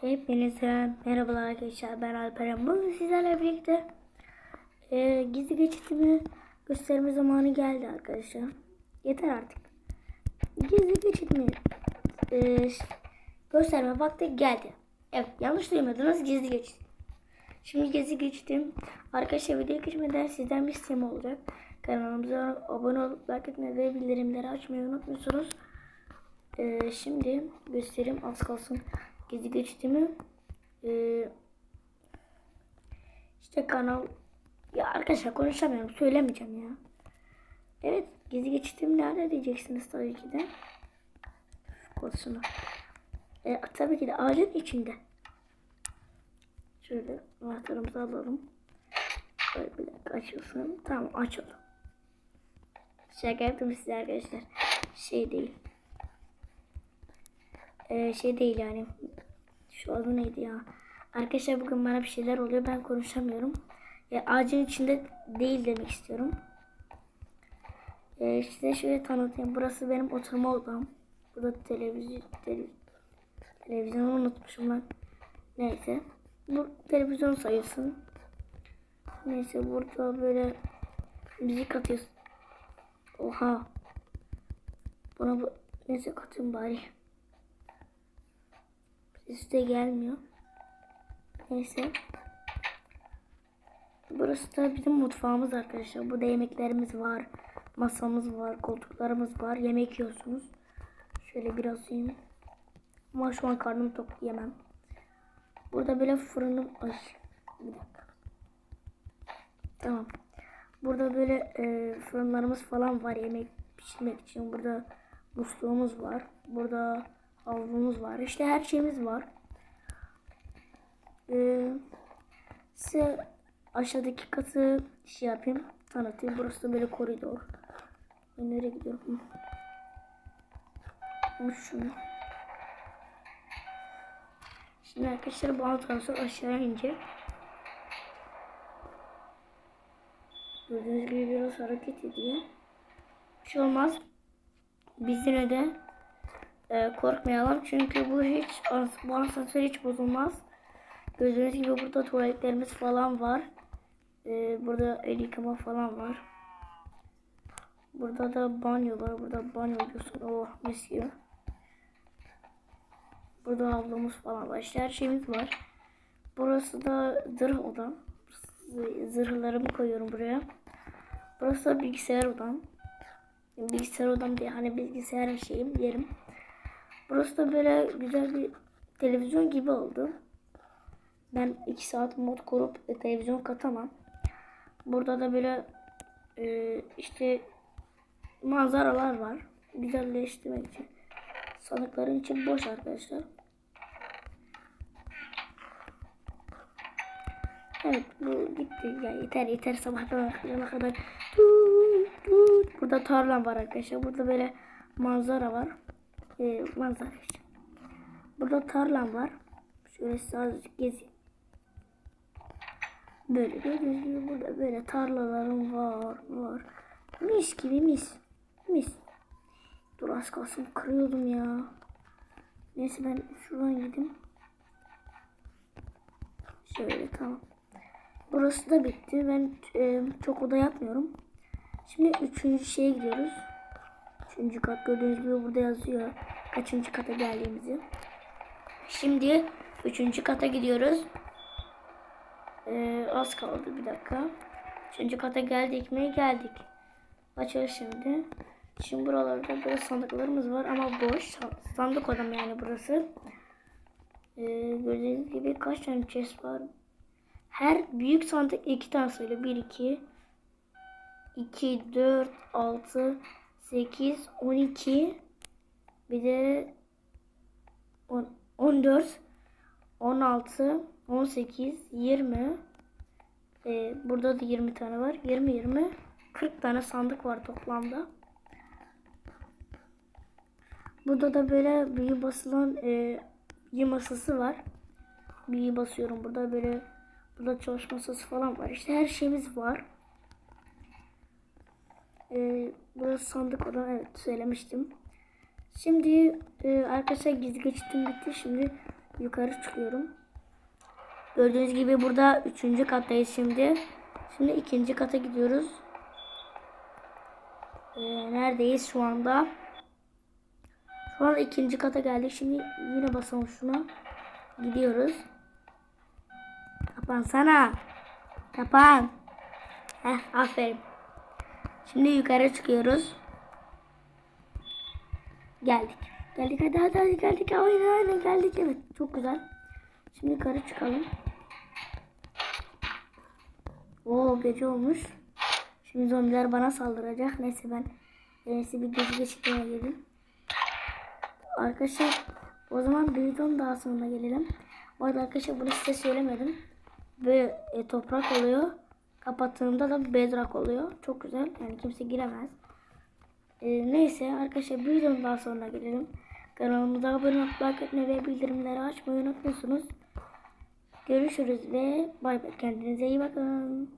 Hepinize merhabalar arkadaşlar ben Alperen. Bugün sizlerle birlikte e, gizli geçitimi gösterme zamanı geldi arkadaşlar. Yeter artık. Gizli geçitimi e, gösterme vakti geldi. Evet yanlış duymadınız gizli geçit. Şimdi gizli geçitim arkadaşlar videoya geçmeden sizden bir isteğim olacak. Kanalımıza abone olup like etmeyi ve bildirimleri açmayı unutmuyorsunuz. Ee, şimdi göstereyim az kalsın gizli geçtiğimi. Ee, işte kanal ya arkadaşlar konuşamıyorum söylemeyeceğim ya. Evet gizli geçtiğim nerede diyeceksiniz tabii ki de. Kursunu. Ee, tabii ki de ağacın içinde. Şöyle anahtarımızı alalım. Böyle bir açılsın. Tamam açıldı. Şaka yaptım size arkadaşlar. Şey değil e, şey değil yani. Şu adı neydi ya? Arkadaşlar bugün bana bir şeyler oluyor. Ben konuşamıyorum. E, ağacın içinde değil demek istiyorum. E, size şöyle tanıtayım. Burası benim oturma odam. Burada televizyon tele, televizyonu unutmuşum ben. Neyse. Bu televizyon sayıyorsun. Neyse burada böyle müzik atıyorsun. Oha. Buna bu neyse katayım bari. Üste gelmiyor. Neyse. Burası da bizim mutfağımız arkadaşlar. Burada yemeklerimiz var. Masamız var. Koltuklarımız var. Yemek yiyorsunuz. Şöyle biraz yiyeyim. Ama şu an karnım tok yemem. Burada böyle fırınım... Ay. Bir dakika. Tamam. Burada böyle e, fırınlarımız falan var. Yemek pişirmek için. Burada musluğumuz var. Burada havlumuz var. İşte her şeyimiz var. Ee, size aşağıdaki katı şey yapayım. Tanıtayım. Burası da böyle koridor. Ben nereye gidiyorum? Şunu. Şimdi arkadaşlar bu alt tarafı aşağı inecek. Gördüğünüz gibi biraz hareket ediyor. Bir şey olmaz. Biz yine de e, korkmayalım. Çünkü bu hiç bu asansör hiç bozulmaz. Gördüğünüz gibi burada tuvaletlerimiz falan var. E, burada el yıkama falan var. Burada da banyo var. Burada banyo diyorsun. Oh mis gibi. Burada havlumuz falan var. İşte her şeyimiz var. Burası da zırh odam. Zırhlarımı koyuyorum buraya. Burası da bilgisayar odam. Bilgisayar odam diye hani bilgisayar şeyim yerim. Burası da böyle güzel bir televizyon gibi oldu. Ben 2 saat mod kurup e, televizyon katamam. Burada da böyle e, işte manzaralar var. Güzelleştirmek için. Sanıkların için boş arkadaşlar. Evet bu gitti. Ya yeter yeter sabahtan akşama kadar. Burada tarlam var arkadaşlar. Burada böyle manzara var e, manzara işte. Burada tarlam var. Şöyle azıcık gezeyim. Böyle gördüğünüz burada böyle tarlalarım var var. Mis gibi mis. Mis. Dur az kalsın kırıyordum ya. Neyse ben şuradan gideyim. Şöyle tamam. Burası da bitti. Ben e, çok oda yapmıyorum. Şimdi üçüncü şeye gidiyoruz. Üçüncü kat gördüğünüz gibi burada yazıyor. Kaçıncı kata geldiğimizi. Şimdi üçüncü kata gidiyoruz. Ee, az kaldı bir dakika. Üçüncü kata geldik mi? Geldik. Açıyoruz şimdi. Şimdi buralarda böyle sandıklarımız var ama boş. Sandık odam yani burası. Ee, gördüğünüz gibi kaç tane chest var? Her büyük sandık iki tane sayılı. 1, 2, 2, 4, 6, 8, 12 bir de 10, 14 16 18 20 ee, burada da 20 tane var. 20 20 40 tane sandık var toplamda. Burada da böyle büyü basılan e, büyü masası var. Büyü basıyorum burada böyle burada çalışma masası falan var. İşte her şeyimiz var. Ee, burası sandık olan evet söylemiştim. Şimdi e, arkadaşlar gizli geçitim bitti. Şimdi yukarı çıkıyorum. Gördüğünüz gibi burada üçüncü kattayız şimdi. Şimdi ikinci kata gidiyoruz. Ee, neredeyiz şu anda? Şu an ikinci kata geldik. Şimdi yine basalım şuna. Gidiyoruz. Kapansana. Kapan. Heh, aferin. Şimdi yukarı çıkıyoruz. Geldik. Geldik hadi hadi, hadi geldik. Aynen aynen geldik evet. Çok güzel. Şimdi yukarı çıkalım. Oo gece olmuş. Şimdi zombiler bana saldıracak. Neyse ben en iyisi bir gece geçirmeye geleyim. Arkadaşlar o zaman büyüdüm daha sonra gelelim. Bu arada arkadaşlar bunu size söylemedim. Böyle e, toprak oluyor. Kapattığımda da bedrock oluyor. Çok güzel. Yani kimse giremez. E, neyse arkadaşlar büyüdüm daha sonra gelelim. Kanalımıza abone olmayı, like etmeyi ve bildirimleri açmayı unutmuyorsunuz. Görüşürüz ve bay bay. Kendinize iyi bakın.